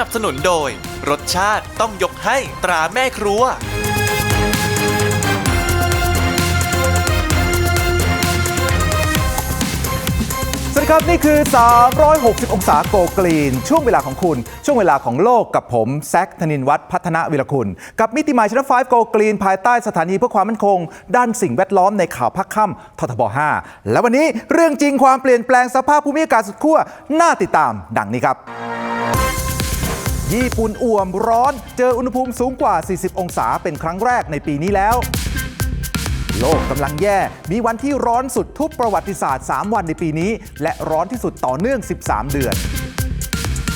นับสนุนโดย รสชาติต้องยกให้ตราแม่ครัว สวัสดีครับ นี่คือ 360 องศาโกกรีน ช่วงเวลาของคุณ ช่วงเวลาของโลกกับผมแซคธนินวัฒน์พัฒนาวิรคุณ กับมิติใหม่ชนะ5โกกรีน ภายใต้สถานีเพื่อความมั่นคง ด้านสิ่งแวดล้อมในข่าวพักค่ำททบ 5 และวันนี้เรื่องจริงความเปลี่ยนแปลงสภาพภูมิอากาศสุดขั้วน่าติดตามดังนี้ครับ ญี่ปุ่นอ่วมร้อน เจออุณหภูมิสูงกว่า 40 องศาเป็นครั้งแรกในปีนี้แล้ว โลกกำลังแย่ มีวันที่ร้อนสุดทุบประวัติศาสตร์ 3 วันในปีนี้ และร้อนที่สุดต่อเนื่อง 13 เดือน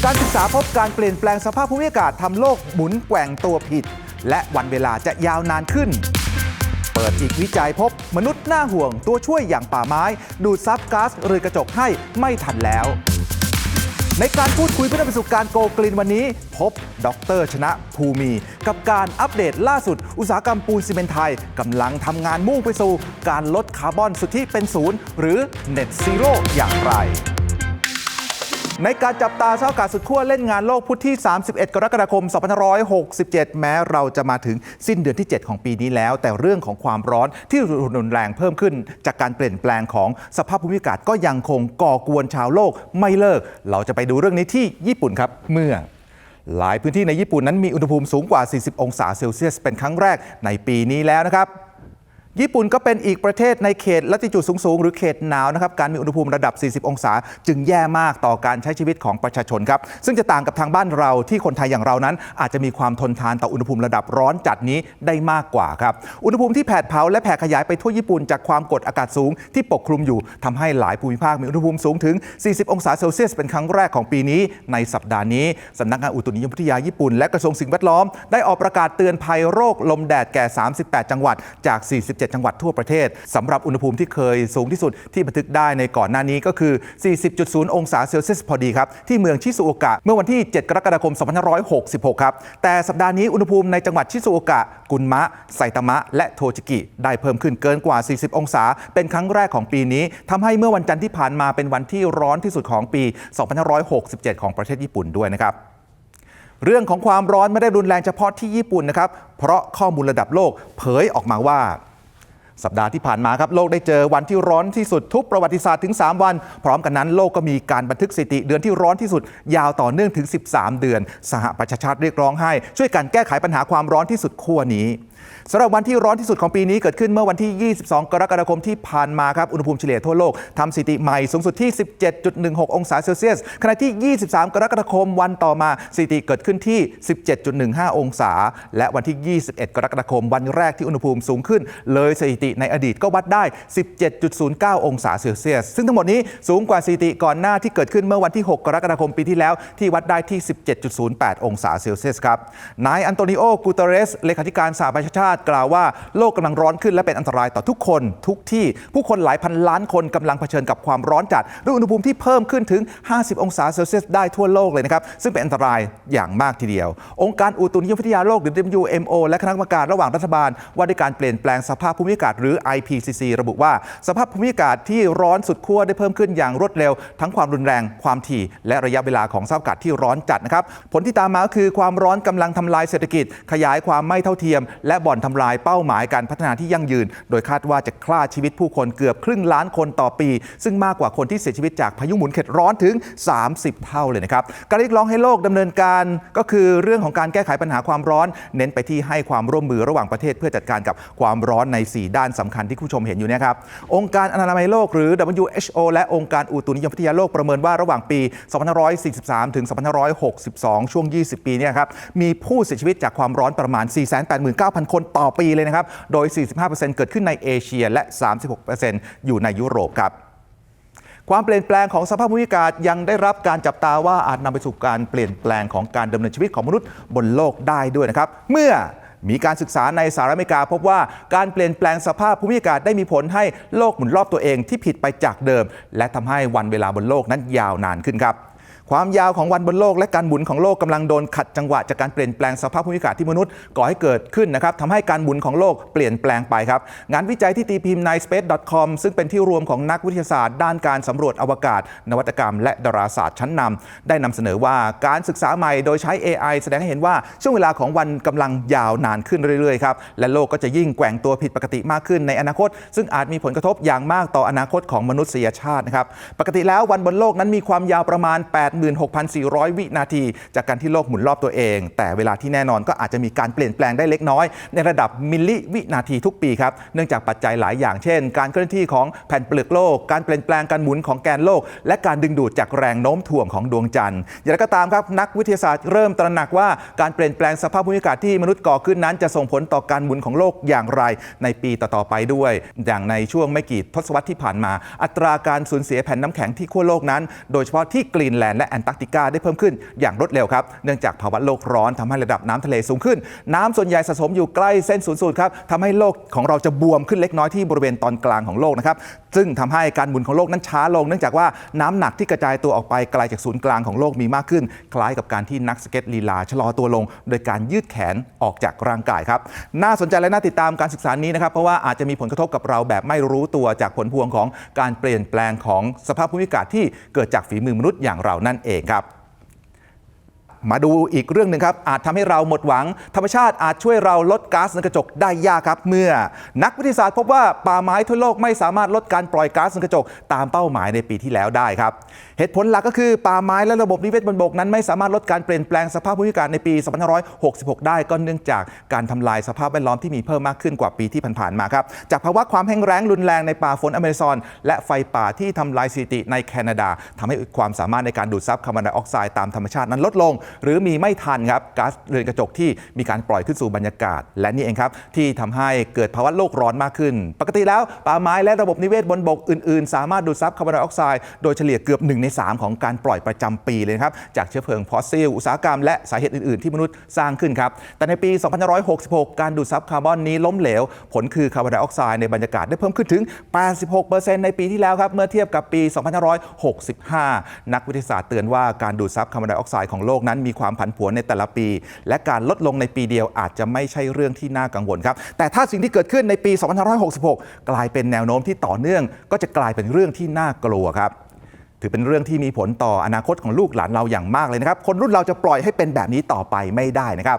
การศึกษาพบการเปลี่ยนแปลงสภาพภูมิอากาศทำโลกหมุนแกว่งตัวผิด และวันเวลาจะยาวนานขึ้น เปิดอีกวิจัยพบมนุษย์หน้าห่วงตัวช่วยอย่างป่าไม้ ดูดซับก๊าซเรือนกระจกให้ไม่ทันแล้ว ในการพูดคุยเพื่อนำไปสู่การโกกลินวันนี้ พบดรชนะภูมิกับการอัปเดตล่าสุด อุตสาหกรรมปูนซีเมนไทยกำลังทำงานมุ่งไปสู่ การลดคาร์บอนสุทธิเป็นศูนย์ หรือ Net Zero อย่างไร ในการจับตาเช้าอากาศสุดขั้วเล่นงานโลกพุธที่ 31 กรกฎาคม 2567 แม้เราจะมาถึงสิ้นเดือนที่ 7 ของปีนี้แล้ว แต่เรื่องของความร้อนที่รุนแรงเพิ่มขึ้น จากการเปลี่ยนแปลงของสภาพภูมิอากาศก็ยังคงก่อกวนชาวโลกไม่เลิก เราจะไปดูเรื่องนี้ที่ญี่ปุ่นครับเมื่อหลายพื้นที่ในญี่ปุ่นนั้นมีอุณหภูมิสูงกว่า 40 องศาเซลเซียสเป็นครั้งแรกในปีนี้แล้วนะครับ ญี่ปุ่นก็เป็นอีกประเทศในเขตลัติจูดสูง ๆ หรือเขตหนาวนะครับการมีอุณหภูมิระดับ 40 องศา จึงแย่มากต่อการใช้ชีวิตของประชาชนครับ ซึ่งจะต่างกับทางบ้านเราที่คนไทยอย่างเรานั้น อาจจะมีความทนทานต่ออุณหภูมิระดับร้อนจัดนี้ได้มากกว่าครับ อุณหภูมิที่แผดเผาและแผ่ขยายไปทั่วญี่ปุ่นจากความกดอากาศสูงที่ปกคลุมอยู่ทำให้หลายภูมิภาคมีอุณหภูมิสูงถึง 40 องศาเซลเซียสเป็นครั้งแรกของปีนี้ ในสัปดาห์นี้สำนักงานอุตุนิยมวิทยาญี่ปุ่นและกระทรวงสิ่งแวดล้อมได้ออกประกาศเตือนภัยโรคลมแดดแก่ 38 จังหวัดจาก 47จังหวัดทั่วประเทศสำหรับอุณหภูมิที่เคยสูงที่สุดที่บันทึกได้ในก่อนหน้านี้ก็คือ 40.0 องศาเซลเซียสพอดีครับ ที่เมืองชิซูโอกะ เมื่อวันที่ 7 กรกฎาคม 2566 ครับ แต่สัปดาห์นี้อุณหภูมิในจังหวัดชิซูโอกะ กุนมะ ไซตามะ และโทจิกิ ได้เพิ่มขึ้นเกินกว่า 40 องศา เป็นครั้งแรกของปีนี้ทำให้เมื่อวันจันทร์ที่ผ่านมาเป็นวันที่ร้อนที่สุดของปี 2567 ของประเทศญี่ปุ่นด้วยนะครับเรื่องของความร้อนไม่ได้รุนแรงเฉพาะที่ญี่ปุ่นนะครับ เพราะข้อมูลระดับโลกเผยออกมาว่า สัปดาห์ที่ผ่านมาครับโลกได้เจอวันที่ร้อนที่สุดทุกประวัติศาสตร์ถึง 3 วัน พร้อมกันนั้นโลกก็มีการบันทึกสถิติ เดือนที่ร้อนที่สุด ยาวต่อเนื่องถึง 13 เดือน สหประชาชาติเรียกร้องให้ ช่วยกันแก้ไขปัญหาความร้อนที่สุดขั้วนี้ สำหรับวันที่ร้อนที่สุดของปีนี้เกิดขึ้นเมื่อวันที่ 22 กรกฎาคมที่ผ่านมาครับ อุณหภูมิเฉลี่ยทั่วโลกทำสถิติใหม่สูงสุดที่ 17.16 องศาเซลเซียส ขณะที่ 23 กรกฎาคมวันต่อมาสถิติเกิดขึ้นที่ 17.15 องศา และวันที่ 21 กรกฎาคมวันแรกที่อุณหภูมิสูงขึ้น เลยสถิติในอดีตก็วัดได้ 17.09 องศาเซลเซียส ซึ่งทั้งหมดนี้สูงกว่าสถิติก่อนหน้าที่เกิดขึ้นเมื่อวันที่ 6 กรกฎาคมปีที่แล้วที่วัดได้ที่ 17.08 องศาเซลเซียสครับ นายอันโตนิโอ กูเตเรส เลขาธิการสหประชาชาติกล่าวว่าโลกกำลังร้อนขึ้นและเป็นอันตรายต่อทุกคนทุกที่ผู้คนหลายพันล้านคนกำลังเผชิญกับความร้อนจัดด้วยอุณหภูมิที่เพิ่มขึ้นถึง 50 องศาเซลเซียสได้ทั่วโลกเลยนะครับ ซึ่งเป็นอันตรายอย่างมากทีเดียว องค์การอุตุนิยมวิทยาโลกหรือ WMO และคณะกรรมการระหว่างรัฐบาล ว่าด้วยการเปลี่ยนแปลงสภาพภูมิอากาศหรือ IPCC ระบุว่าสภาพภูมิอากาศที่ร้อนสุดขั้วได้เพิ่มขึ้นอย่างรวดเร็ว ทั้งความรุนแรงความถี่ และระยะเวลาของสภาพอากาศที่ร้อนจัดนะครับผลที่ตามมาคือความร้อนกำลังทำลายเศรษฐกิจ ขยายความไม่เท่าเทียม และบ่อนทำลายเป้าหมายการพัฒนาที่ยั่งยืน โดยคาดว่าจะฆ่าชีวิตผู้คนเกือบครึ่งล้านคนต่อปี ซึ่งมากกว่าคนที่เสียชีวิตจากพายุหมุนเขตร้อนถึง 30 เท่าเลยนะครับการเรียกร้องให้โลกดำเนินการก็คือเรื่องของการแก้ไขปัญหาความร้อน เน้นไปที่ให้ความร่วมมือระหว่างประเทศ เพื่อจัดการกับความร้อนใน 4 ด้านสำคัญที่ผู้ชมเห็นอยู่เนะครับองค์การอนามัยโลกหรือ WHO และองค์การอุตุนิยมวิทยาโลกประเมินว่าระหว่างปี 2543 ถึง 2562 ช่วง 20 ปีเนี่ยครับมีผู้เสียชีวิตจากความร้อนประมาณ 489,000คนต่อปีเลยนะครับ โดย 45%เกิดขึ้นในเอเชียและ 36%อยู่ในยุโรปครับความเปลี่ยนแปลงของสภาพภูมิอากาศยังได้รับการจับตาว่าอาจนำไปสู่การเปลี่ยนแปลงของการดำเนินชีวิตของมนุษย์บนโลกได้ด้วยนะครับ เมื่อมีการศึกษาในสหรัฐอเมริกา พบว่าการเปลี่ยนแปลงสภาพภูมิอากาศได้มีผลให้โลกหมุนรอบตัวเองที่ผิดไปจากเดิม และทำให้วันเวลาบนโลกนั้นยาวนานขึ้นครับ ความยาวของวันบนโลกและการหมุนของโลกกำลังโดนขัดจังหวะจากการเปลี่ยนแปลงสภาพภูมิอากาศที่มนุษย์ก่อให้เกิดขึ้นนะครับทำให้การหมุนของโลกเปลี่ยนแปลงไปครับ งานวิจัยที่ตีพิมพ์ใน space.com ซึ่งเป็นที่รวมของนักวิทยาศาสตร์ด้านการสำรวจอวกาศ นวัตกรรม และดาราศาสตร์ชั้นนำได้นำเสนอว่าการศึกษาใหม่โดยใช้ AI แสดงให้เห็นว่าช่วงเวลาของวันกำลังยาวนานขึ้นเรื่อยๆครับและโลกก็จะยิ่งแกว่งตัวผิดปกติมากขึ้นในอนาคต ซึ่งอาจมีผลกระทบอย่างมากต่ออนาคตของมนุษยชาตินะครับปกติแล้ววันบนโลกนั้นมีความยาวประมาณ8 86,400 วินาที จากการที่โลกหมุนรอบตัวเอง แต่เวลาที่แน่นอนก็อาจจะมีการเปลี่ยนแปลงได้เล็กน้อย ในระดับมิลลิวินาทีทุกปีครับเนื่องจากปัจจัยหลายอย่างเช่น การเคลื่อนที่ของแผ่นเปลือกโลก การเปลี่ยนแปลงการหมุนของแกนโลก และการดึงดูดจากแรงโน้มถ่วงของดวงจันทร์อย่างไรก็ตามครับนักวิทยาศาสตร์เริ่มตระหนักว่าการเปลี่ยนแปลงสภาพภูมิอากาศที่มนุษย์ก่อขึ้นนั้นจะส่งผลต่อการหมุนของโลกอย่างไร ในปีต่อๆไปด้วย อย่างในช่วงไม่กี่ทศวรรษที่ผ่านมา อัตราการสูญเสียแผ่นน้ำแข็งที่ขั้วโลกนั้น โดยเฉพาะที่กรีนแลนด์และแอนตาร์กติกาได้เพิ่มขึ้นอย่างรวดเร็วครับเนื่องจากภาวะโลกร้อนทำให้ระดับน้ำทะเลสูงขึ้น น้ำส่วนใหญ่สะสมอยู่ใกล้เส้นศูนย์สูตรครับทำให้โลกของเราจะบวมขึ้นเล็กน้อยที่บริเวณตอนกลางของโลกนะครับ ซึ่งทำให้การหมุนของโลกนั้นช้าลง เนื่องจากว่าน้ำหนักที่กระจายตัวออกไปไกลจากศูนย์กลางของโลกมีมากขึ้น คล้ายกับการที่นักสเก็ตลีลาชะลอตัวลง โดยการยืดแขนออกจากร่างกายครับน่าสนใจและน่าติดตามการศึกษานี้นะครับเพราะว่าอาจจะมีผลกระทบกับเราแบบไม่รู้ตัวจากผลพวงของการเปลี่ยนแปลงของสภาพภูมิอากาศที่เกิดจากฝีมือมนุษย์อย่างเรานั่นเองครับ มาดูอีกเรื่องหนึ่งครับ อาจทำให้เราหมดหวัง ธรรมชาติอาจช่วยเราลดก๊าซเรือนกระจกได้ยากครับ เมื่อ นักวิทยาศาสตร์พบว่าป่าไม้ทั่วโลกไม่สามารถลดการปล่อยก๊าซเรือนกระจกตามเป้าหมายในปีที่แล้วได้ครับ เหตุผลหลักก็คือป่าไม้และระบบนิเวศบนบกนั้นไม่สามารถลดการเปลี่ยนแปลงสภาพภูมิอากาศในปี 2566 ได้ก็เนื่องจากการทำลายสภาพแวดล้อมที่มีเพิ่มมากขึ้นกว่าปีที่ผ่านๆมาครับ จากภาวะความแห้งแล้งรุนแรงในป่าฝนอเมซอน และไฟป่าที่ทำลายสถิติในแคนาดาทำให้ความสามารถในการดูดซับคาร์บอนไดออกไซด์ตามธรรมชาตินั้นลดลงหรือมีไม่ทันครับก๊าซเรือนกระจกที่มีการปล่อยขึ้นสู่บรรยากาศ และนี่เองครับที่ทำให้เกิดภาวะโลกร้อนมากขึ้น ปกติแล้วป่าไม้และระบบนิเวศบนบกอื่นๆ สามารถดูดซับคาร์บอนไดออกไซด์โดยเฉลี่ยเกือบ1ใน3 ของการปล่อยประจำปีเลยครับจากเชื้อเพลิงฟอสซิลอุตสาหกรรมและสาเหตุอื่นๆ ที่มนุษย์สร้างขึ้นครับแต่ในปี 2566 การดูดซับคาร์บอนนี้ล้มเหลว ผลคือคาร์บอนไดออกไซด์ในบรรยากาศได้เพิ่มขึ้นถึง 86%ในปีที่แล้วครับเมื่อเทียบกับปี 2565 นักวิทยาศาสตร์เตือนว่าการดูดซับคาร์บอนไดออกไซด์ของโลกนั้นมีความผันผวนในแต่ละปี และการลดลงในปีเดียวอาจจะไม่ใช่เรื่องที่น่ากังวลครับ แต่ถ้าสิ่งที่เกิดขึ้นในปี 2566 กลายเป็นแนวโน้มที่ต่อเนื่อง ก็จะกลายเป็นเรื่องที่น่ากลัวครับถือเป็นเรื่องที่มีผลต่ออนาคตของลูกหลานเราอย่างมากเลยนะครับ คนรุ่นเราจะปล่อยให้เป็นแบบนี้ต่อไปไม่ได้นะครับ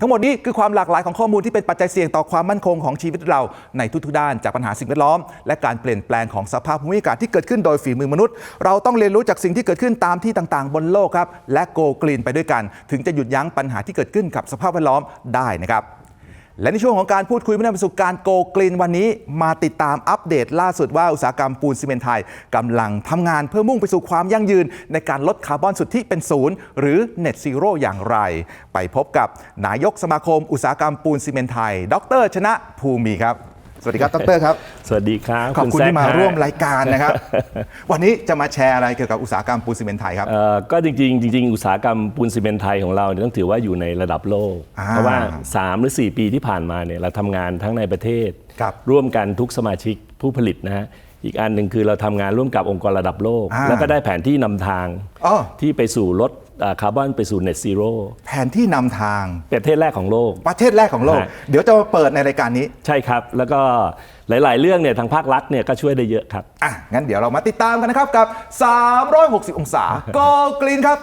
ทั้งหมดนี้คือความหลากหลายของข้อมูลที่เป็นปัจจัยเสี่ยงต่อความมั่นคงของชีวิตเราในทุกๆด้านจากปัญหาสิ่งแวดล้อม และการเปลี่ยนแปลงของสภาพภูมิอากาศที่เกิดขึ้นโดยฝีมือมนุษย์ เราต้องเรียนรู้จากสิ่งที่เกิดขึ้นตามที่ต่างๆ บนโลกครับและโกกลีนไปด้วยกัน ถึงจะหยุดยั้งปัญหาที่เกิดขึ้นกับสภาพแวดล้อมได้นะครับ และในช่วงของการพูดคุยเพื่อนำไปสู่การโกกลีนวันนี้ มาติดตามอัปเดตล่าสุดว่าอุตสาหกรรมปูนซีเมนต์ไทยกำลังทำงานเพื่อมุ่งไปสู่ความยั่งยืน ในการลดคาร์บอนสุทธิเป็นศูนย์หรือ Net Zero อย่างไร ไปพบกับนายกสมาคมอุตสาหกรรมปูนซีเมนต์ไทย ดร ชนะภูมิครับ สวัสดีครับดรครับสวัสดีครับขอบคุณแซคที่มาฮะร่วมรายการนะครับ วันนี้จะมาแชร์อะไรเกี่ยวกับอุตสาหกรรมปูนซีเมนต์ไทยครับเอ่อก็จริงๆจริงๆอุตสาหกรรมปูนซีเมนต์ไทยของเราเนี่ยต้องถือว่าอยู่ในระดับโลกอ่าเพราะว่า 3 หรือ 4 ปีที่ผ่านมาเนี่ยเราทำงานทั้งในประเทศครับร่วมกันทุกสมาชิกผู้ผลิตนะฮะ อีกอันหนึ่งคือเราทำงานร่วมกับองค์กรระดับโลก อ่า แล้วก็ได้แผนที่นำทางอ๋อที่ไปสู่ลดอ่าคาร์บอนไปสู่ Net Zero แผนที่นำทางประเทศแรกของโลก ประเทศแรกของโลก ฮะ เดี๋ยวจะมาเปิดในรายการนี้ใช่ครับ แล้วก็หลาย ๆ เรื่องเนี่ยทางภาครัฐเนี่ยก็ช่วยได้เยอะครับ อะงั้นเดี๋ยวเรามาติดตามกันนะครับกับ 360 องศาโกกรีนครับ